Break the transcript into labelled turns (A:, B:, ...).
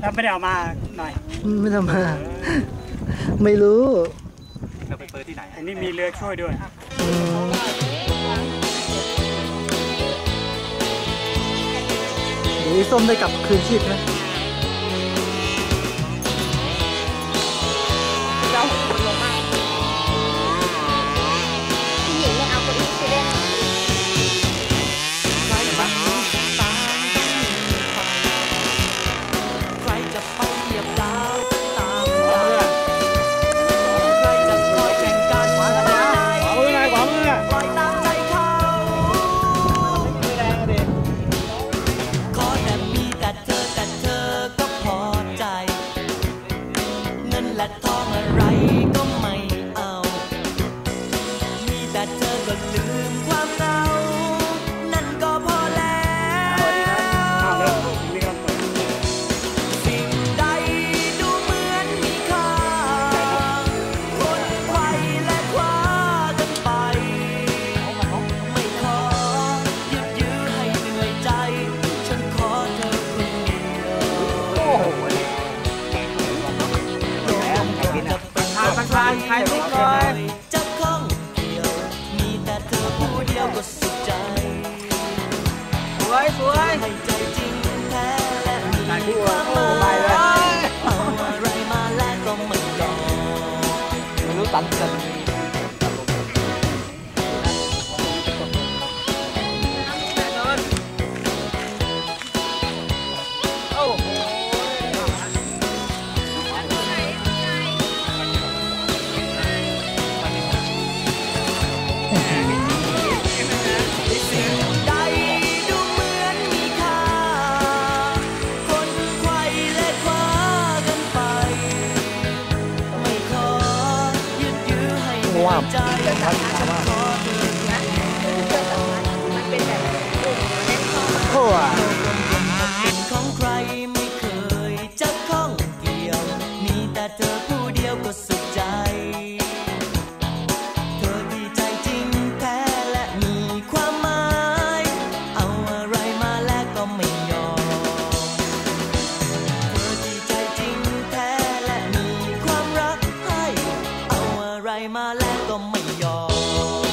A: แล้วไม่ได้เอามาหน่อย
B: ไม่ทำมา ไม่รู้
C: เราไปเปิดที่ไหน
A: อันนี้มีเรือช่วยด้วย
B: อืมเดี๋ยวอีส้มได้กลับคืนชีพไหมา
D: งทางใค
A: รนิดหน่อย
D: จะข้องเกี่ยว มีแต่เธอผู้เดียวก็สุขใจ
A: สวยสวย
D: ให้ใจจริงแท้และมีความหมายเอาอะไรมาแลกก็ไม่ยอม
C: ไม่รู้ตันกัน
D: ให้เหนื่อยใจฉันขอเธอ
E: มันเป็นแบบกลุ่มเล่น
B: โอ้
D: ของใครไม่เคยจะข้องเกี่ยว มีแต่เธอผู้เดียวก็สุขใจ 都没有。